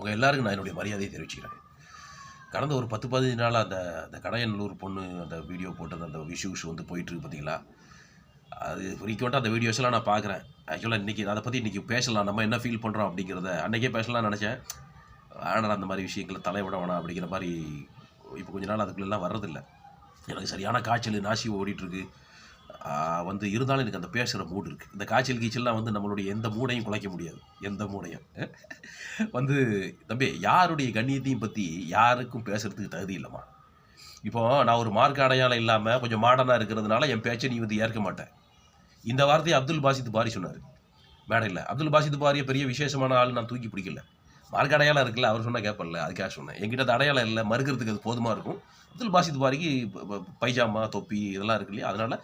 உங்கள் எல்லாருக்கும் நான் என்னுடைய மரியாதையை தெரிவிச்சுக்கிறேன். கடந்த ஒரு பத்து பதினஞ்சு நாள் அந்த அந்த கடையநல்லூர் பொண்ணு அந்த வீடியோ போட்டது அந்த விஷூஸ் வந்து போயிட்டுருக்கு பார்த்தீங்களா அது ஃப்ரீக்வெண்ட்டாக அந்த வீடியோஸ்லாம் நான் பார்க்குறேன் ஆக்சுவலாக இன்றைக்கி அதை பற்றி இன்றைக்கி பேசலாம். நம்ம என்ன ஃபீல் பண்ணுறோம் அப்படிங்கிறத அன்றைக்கே பேசலாம்னு நினச்சேன். ஆனால் அந்த மாதிரி விஷயங்களை தலைவிட வேணாம் அப்படிங்கிற மாதிரி இப்போ கொஞ்ச நாள் அதுக்குள்ளெல்லாம் வர்றதில்லை. எனக்கு சரியான காய்ச்சல் நாசி ஓடிட்டுருக்கு வந்து இருந்தாலும் எனக்கு அந்த பேசுகிற மூடு இருக்குது இந்த காய்ச்சல் கீச்சல்லாம் வந்து நம்மளுடைய எந்த மூடையும் குலைக்க முடியாது. எந்த மூடையும் வந்து தம்பி யாருடைய கண்ணியத்தையும் பற்றி யாருக்கும் பேசுகிறதுக்கு தகுதி இல்லைம்மா. இப்போ நான் ஒரு மார்க் அடையாளம் இல்லாமல் கொஞ்சம் மாடனாக இருக்கிறதுனால என் பேச்சை நீ வந்து ஏற்க மாட்டேன் இந்த வார்த்தையை அப்துல் பாசித் பாரி சொன்னார். மேடையில் அப்துல் பாசித் பாரியை பெரிய விசேஷமான ஆள் நான் தூக்கி பிடிக்கல. மார்க் அடையாளம் இருக்குல்ல அவர் சொன்னால் கேட்பல அதுக்காக சொன்னேன். என்கிட்ட அது அடையாளம் இல்லை மறுக்கிறதுக்கு அது போதுமாக இருக்கும்? அப்துல் பாசித் பாரிக்கு பைஜாமா தொப்பி இதெல்லாம் இருக்கு இல்லையா? அதனால்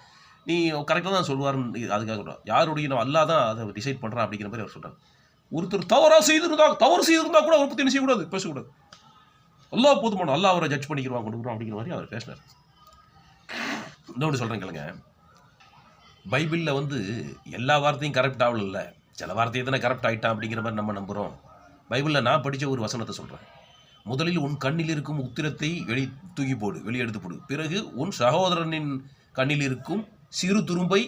நீ கரெக்டாக தான் சொல்லுவார்னு அதுக்காக சொல்கிறேன் யாருடைய நான் அல்லா தான் அதை டிசைட் பண்ணுறான் அப்படிங்கிற மாதிரி அவர் சொல்கிறார் ஒருத்தர் தவறாக செய்திருந்தா தவறு செய்திருந்தா கூட அவரை பற்றி என்ன செய்யக்கூடாது? பேசக்கூடாது. அல்லாஹ் போதுமான அல்லாஹ் அவரை ஜட்ஜ் பண்ணிக்கிறவா கொடுக்குறோம் அப்படிங்கிற மாதிரி அவர் பேசினார். இன்னொன்று சொல்கிறேன் கேளுங்க. பைபிளில் வந்து எல்லா வார்த்தையும் கரெக்ட் ஆகல சில வார்த்தையை தானே கரெக்ட் ஆகிட்டான் அப்படிங்கிற மாதிரி நம்ம நம்புகிறோம் பைபிளில் நான் படித்த ஒரு வசனத்தை சொல்கிறேன் முதலில் உன் கண்ணில் இருக்கும் உத்திரத்தை வெளி தூக்கி போடு வெளியெடுத்து போடு. பிறகு உன் சகோதரனின் கண்ணில் இருக்கும் சிறு துரும்பை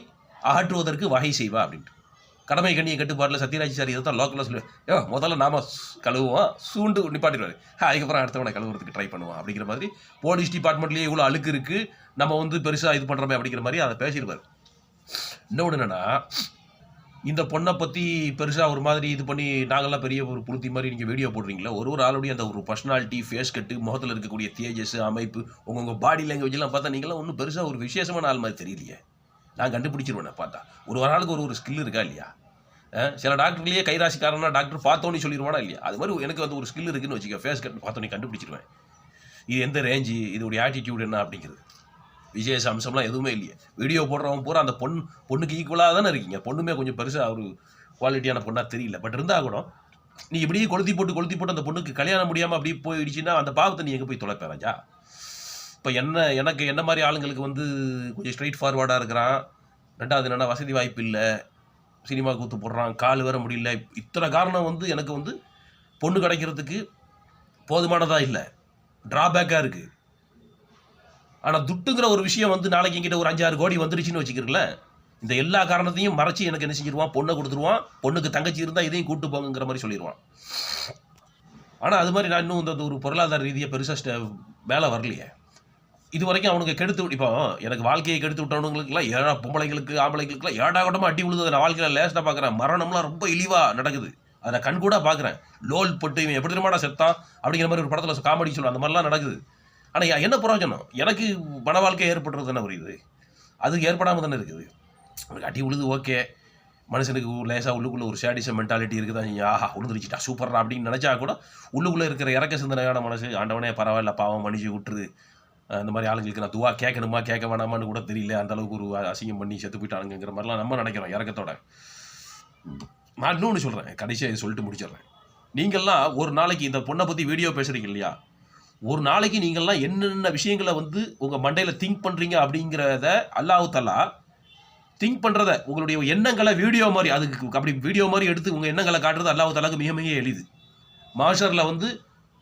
அகற்றுவதற்கு வகை செய்வா அப்படின்ட்டு. கடமை கண்ணிய கட்டுப்பாட்டில் சத்யராஜ் சார் இதை தான் லோக்கலில் சொல்லுவேன் ஏ முதல்ல நாம் கழுவுவோம் சூண்டு நிப்பாட்டிடுவார். அதுக்கப்புறம் அடுத்தவனை கழுவுறதுக்கு ட்ரை பண்ணுவோம் அப்படிங்கிற மாதிரி போலீஸ் டிபார்ட்மெண்ட்லேயே இவ்வளோ அழுக்கு இருக்குது நம்ம வந்து பெருசாக இது பண்ணுறோமே அப்படிங்கிற மாதிரி அதை பேசியிருப்பார் இன்னொன்று என்னென்னா இந்த பொண்ணை பற்றி பெருசாக ஒரு மாதிரி இது பண்ணி நாங்கள்லாம் பெரிய ஒரு புளுத்தி மாதிரி நீங்கள் வீடியோ போடுறீங்களா ஒரு ஒரு ஆளுடைய அந்த ஒரு பர்சனாலிட்டி ஃபேஸ் கட்டு முகத்தில் இருக்கக்கூடிய தேஜஸ் அமைப்பு உங்கள் உங்கள் பாடி லாங்குவேஜ்லாம் பார்த்தா நீங்களாம் ஒன்றும் பெருசாக ஒரு விசேஷமான ஆள் மாதிரி தெரியலையே. நான் கண்டுபிடிச்சிருவேன் பார்த்தா. ஒரு ஒரு ஆளுக்கு ஒரு ஒரு ஸ்கில் இருக்கா இல்லையா? சில டாக்டர்லேயே கைராசிக்காரனா டாக்டர் பார்த்தோன்னே சொல்லிடுவானா இல்லையா? அது மாதிரி எனக்கு வந்து ஒரு ஸ்கில் இருக்குன்னு வச்சுக்க ஃபேஸ் கட் பார்த்தோன்னே கண்டுபிடிச்சிருவேன். இது எந்த ரேஞ்சு இதோடைய ஆட்டிடியூட் என்ன அப்படிங்கிறது. விசேஷ அம்சம்லாம் எதுவுமே இல்லையே. வீடியோ போடுறவங்க பூரா அந்த பொண்ணு பொண்ணுக்கு ஈக்குவலாக தானே இருக்கீங்க. பொண்ணுமே கொஞ்சம் பெருசாக ஒரு குவாலிட்டியான பொண்ணாக தெரியல. பட் இருந்தால் கூட நீ இப்படியே கொளுத்தி போட்டு கொளுத்தி போட்டு அந்த பொண்ணுக்கு கல்யாணம் முடியாமல் அப்படியே போயிடுச்சுன்னா அந்த பாவத்தை நீ எங்கே போய் தொலைப்பேன் ராஜா? இப்போ என்ன எனக்கு என்ன மாதிரி ஆளுங்களுக்கு வந்து கொஞ்சம் ஸ்ட்ரைட் ஃபார்வர்டாக இருக்கிறான். ரெண்டாவது என்னென்னா வசதி வாய்ப்பு இல்லை. சினிமா கூத்து போடுறான். கால் வர முடியல. இத்தனை காரணம் வந்து எனக்கு வந்து பொண்ணு கிடைக்கிறதுக்கு போதுமானதாக இல்லை. ட்ராபேக்காக இருக்குது ஆனால் துட்டுங்கிற ஒரு விஷயம் வந்து நாளைக்கு என்கிட்ட ஒரு அஞ்சாறு கோடி வந்துருச்சுன்னு வச்சுக்கிறீங்களேன் இந்த எல்லா காரணத்தையும் மறைச்சி எனக்கு என்ன செஞ்சிருவான்? பொண்ணை கொடுத்துருவான். பொண்ணுக்கு தங்கச்சி இருந்தால் இதையும் கூட்டு போங்கிற மாதிரி சொல்லிடுவான் ஆனால் அது மாதிரி நான் இன்னும் இந்த ஒரு பொருளாதார ரீதியாக பெருசாக மேலே வரலையே. இது வரைக்கும் அவனுக்கு கெடுத்து இப்போ எனக்கு வாழ்க்கையை கெடுத்து விட்டவனுங்களுக்குலாம் ஏழா பொம்பளைங்களுக்கு ஆம்பளைங்களுக்குலாம் ஏடா கூட்டமாக அடி விழுது நான் வாழ்க்கையில் லேசாக பார்க்குறேன் மரணம்லாம் ரொம்ப இழிவாக நடக்குது. அதை கண் கூட பார்க்குறேன் லோல் போட்டு இவன் எப்படி தெரியுமாடா செத்தான்? அப்படிங்கிற மாதிரி ஒரு படத்தில் காமெடி சொல்லுவான் அந்த மாதிரிலாம் நடக்குது. ஆனால் என்ன பிரயோஜனம் எனக்கு மன வாழ்க்கை ஏற்படுறது தானே புரியுது? அது ஏற்படாமல் தானே இருக்குது. அவனுக்கு அடி உழுது ஓகே. மனுஷனுக்கு லேசாக உள்ளுக்குள்ளே ஒரு சேடிசம் மென்டாலிட்டி இருக்குதா? ஆஹா உழுதுருச்சிட்டா சூப்பர்ரா அப்படின்னு நினச்சா கூட உள்ளுக்குள்ளே இருக்கிற இறக்க சிந்தனையான மனசு ஆண்டவனே பரவாயில்ல பாவம் மன்னிச்சு விட்டுரு. இந்த மாதிரி ஆளுங்களுக்கு நான் துவா கேட்கணுமா கேட்க வேணாமான்னு கூட தெரியல. அந்த அளவுக்கு ஒரு அசிங்கம் பண்ணி செத்து போயிட்டானுங்கிற மாதிரிலாம் நம்ம நினைக்கிறோம் இறக்கத்தோட. நான் இன்னொன்று சொல்கிறேன் கடைசியாக இதை சொல்லிட்டு முடிச்சிடுறேன். நீங்கள்லாம் ஒரு நாளைக்கு இந்த பொண்ணை பற்றி வீடியோ பேசுகிறீங்க இல்லையா? ஒரு நாளைக்கு நீங்கள்லாம் என்னென்ன விஷயங்களை வந்து உங்கள் மண்டையில் திங்க் பண்ணுறீங்க அப்படிங்கிறத அல்லாஹ் திங்க் பண்ணுறத உங்களுடைய எண்ணங்களை வீடியோ மாதிரி அதுக்கு அப்படி வீடியோ மாதிரி எடுத்து உங்கள் எண்ணங்களை காட்டுறது அல்லாஹ் தலாக்கு மிக மிக எளிது. மாஷரில் வந்து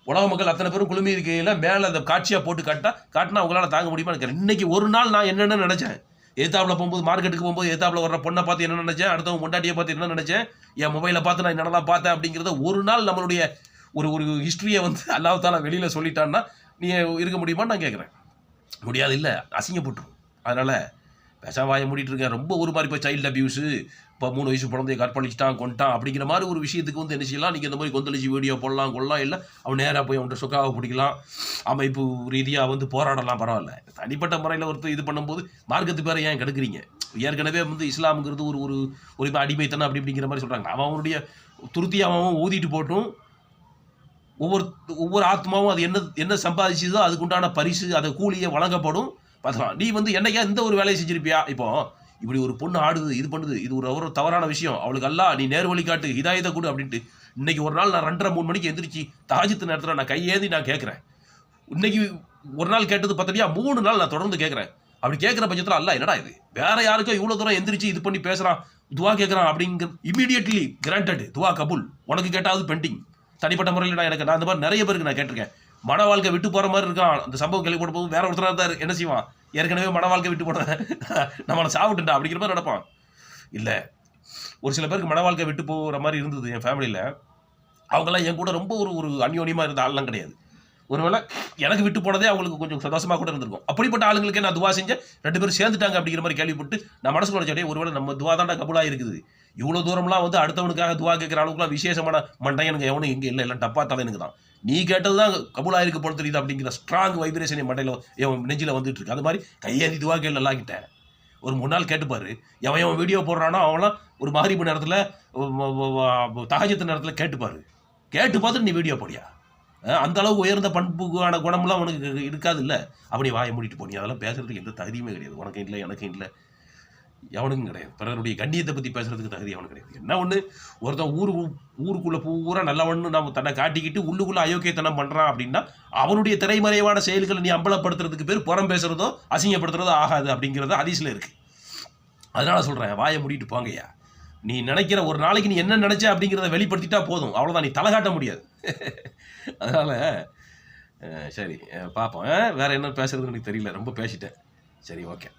உலக மக்கள் அத்தனை பேரும் குழுமி இருக்கையில் மேலே அந்த காட்சியாக போட்டு காட்டா காட்டினா உங்களால் தாங்க முடியுமா எனக்கு இன்னைக்கு ஒரு நாள் நான் என்னென்ன நினச்சேன். ஏத்தாப்பில் போகும்போது மார்க்கெட்டுக்கு போகும்போது ஏத்தாப்பில் வர்ற பொண்ணை பார்த்து என்ன நினச்சேன்? அடுத்தவங்க பொண்டாட்டியை பார்த்து என்ன நினச்சேன்? என் மொபைலை பார்த்து நான் என்னென்னலாம் பார்த்தேன் அப்படிங்கிறத ஒரு நாள் நம்மளுடைய ஒரு ஒரு ஹிஸ்ட்ரியை வந்து அல்லாஹ் வெளியில் சொல்லிட்டான்னா நீ இருக்க முடியுமான்னு நான் கேட்குறேன் முடியாது இல்லை அசிங்கப்பட்டுரும். அதனால் பேசாம வாயை மூடிட்டு இருக்கேன் ரொம்ப ஒரு மாதிரி இப்போ சைல்டு அபியூஸு இப்போ மூணு வயசு குழந்தைய கற்பழிச்சிட்டான் கொண்டான் அப்படிங்கிற மாதிரி ஒரு விஷயத்துக்கு வந்து என்ன செய்யலாம்? நீங்கள் இந்த மாதிரி கொந்தளிச்சு வீடியோ போடலாம் கொள்ளலாம் இல்லை அவன் நேராக போய் அவன்கிட்ட சுக்காவை பிடிக்கலாம். அமைப்பு ரீதியாக வந்து போராடலாம் பரவாயில்ல. தனிப்பட்ட முறையில் ஒருத்தர் இது பண்ணும்போது மார்க்கத்து பேரை ஏன் கெடுக்குறீங்க? ஏற்கனவே வந்து இஸ்லாமுங்கிறது ஒரு ஒரு ஒரு அடிமைத்தனம் அப்படி இப்படிங்கிற மாதிரி சொல்கிறாங்க அவன் அவனுடைய துருத்தி அவன் ஊதிட்டு போட்டும். ஒவ்வொரு ஒவ்வொரு ஆத்மாவும் அது என்ன என்ன சம்பாதிச்சதோ அதுக்குண்டான பரிசு அதை கூலியை வழங்கப்படும். பார்த்துக்கலாம் நீ வந்து என்னைக்கா இந்த ஒரு வேலையை செஞ்சிருப்பியா? இப்போ இப்படி ஒரு பொண்ணு ஆடுது இது பண்ணுது இது ஒரு ஒரு தவறான விஷயம். அவளுக்கு அல்ல நீ நேர் வழி காட்டு ஹிதாயத்தை கொடு அப்படின்ட்டு. இன்னைக்கு ஒரு நாள் நான் ரெண்டரை மூணு மணிக்கு எந்திரிச்சு தாஜத்து நேரத்தில் நான் கையேந்தி நான் கேட்குறேன் இன்னைக்கு ஒரு நாள் கேட்டது பார்த்தடியா மூணு நாள் நான் தொடர்ந்து கேட்குறேன் அப்படி கேட்குற பட்சத்தில் அல்ல என்னடா இது? வேற யாருக்கோ இவ்வளோ தூரம் எந்திரிச்சு இது பண்ணி பேசுகிறான் துவா கேட்குறான் அப்படிங்கிற இமீடியட்லி கிராண்டட் துவா கபுல். உனக்கு கேட்டாவது பெண்டிங் தனிப்பட்ட முறையில் நான் எனக்கு நான் அந்த மாதிரி நிறைய பேருக்கு நான் கேட்டிருக்கேன். மன வாழ்க்கை விட்டு போகிற மாதிரி இருக்கான். அந்த சம்பவம் கேள்விப்பட்ட போது வேற ஒருத்தராக இருந்தார். என்ன செய்வான்? ஏற்கனவே மன வாழ்க்கை விட்டு போனேன் நம்மளை சாப்பிட்டுண்டா அப்படிங்கிற மாதிரி நடப்பான். இல்லை ஒரு சில பேருக்கு மன வாழ்க்கை விட்டு போகிற மாதிரி இருந்தது என் ஃபேமிலியில் அவங்கெல்லாம் என் கூட ரொம்ப ஒரு ஒரு அந்யோன்யமாக இருந்த ஆள்லாம் கிடையாது. ஒருவேளை எனக்கு விட்டு போனதே அவங்களுக்கு கொஞ்சம் சந்தோஷமாக கூட இருந்திருக்கும். அப்படிப்பட்ட ஆளுங்களுக்கு நான் துவா செஞ்சேன். ரெண்டு பேரும் சேர்ந்துட்டாங்க அப்படிங்கிற மாதிரி கேள்விப்பட்டு நான் மனசுக்குள்ள நினைச்சேன் ஒருவேளை நம்ம துவா தாண்டா கபுலாக இருக்குது. இவ்வளோ தூரம்லாம் வந்து அடுத்தவனுக்காக துவா கேட்குற அளவுக்குலாம் விசேஷமான மண்டையனுங்க எவனும் இங்கே இல்லை எல்லாம் டப்பா தலைனுக்கு தான். நீ கேட்டது தான் கபுலாக இருக்க போல தெரியுது அப்படிங்கிற ஸ்ட்ராங் வைப்ரேஷன் என் மண்டையில் என் நெஞ்சில் வந்துட்டு இருக்கு. அது மாதிரி கையேறி துவா கேள்வி எல்லாக்கிட்டேன் ஒரு மூணு நாள் கேட்டுப்பாரு எவன் எவன் வீடியோ போடுறானோ அவன்லாம் ஒரு மகரிப்பு நேரத்தில் தகஜத்து நேரத்தில் கேட்டுப்பாரு கேட்டு பார்த்துட்டு நீ வீடியோ போடியா அந்த அளவுக்கு உயர்ந்த பண்புக்கான குணம்லாம் உனக்கு இருக்காது இல்லை அப்படி வாயை மூடிட்டு போனி அதெல்லாம் பேசுறதுக்கு எந்த தகுதியுமே கிடையாது. உனக்கு இல்லை எனக்கும் இல்லை. எவனுக்கும் கிடையாது. பிறருடைய கண்ணியத்தை பற்றி பேசுறதுக்கு தகுதி அவனுக்கு கிடையாது. என்ன ஒன்று ஒருத்தன் ஊரு ஊருக்குள்ளே பூரா நல்லவன்னு நம்ம தன்னை காட்டிக்கிட்டு உள்ளுக்குள்ளே அயோக்கியத்தனம் பண்ணுறான் அப்படின்னா அவனுடைய திரைமறைவான செயல்களை நீ அம்பலப்படுத்துறதுக்கு பேர் புறம் பேசுறதோ அசிங்கப்படுத்துறதோ ஆகாது அப்படிங்கிறது அதிசயில் இருக்கு. அதனால சொல்கிறேன் வாயை மூடிட்டு போங்கய்யா. நீ நினைக்கிற ஒரு நாளைக்கு நீ என்ன நினைச்ச அப்படிங்கிறத வெளிப்படுத்திட்டா போதும். அவ்வளோதான் நீ தலை காட்ட முடியாது. அதனால சரி பார்ப்போம். வேறு வேற என்ன பேசுறதுன்னு எனக்கு தெரியல. ரொம்ப பேசிட்டேன். சரி ஓகே.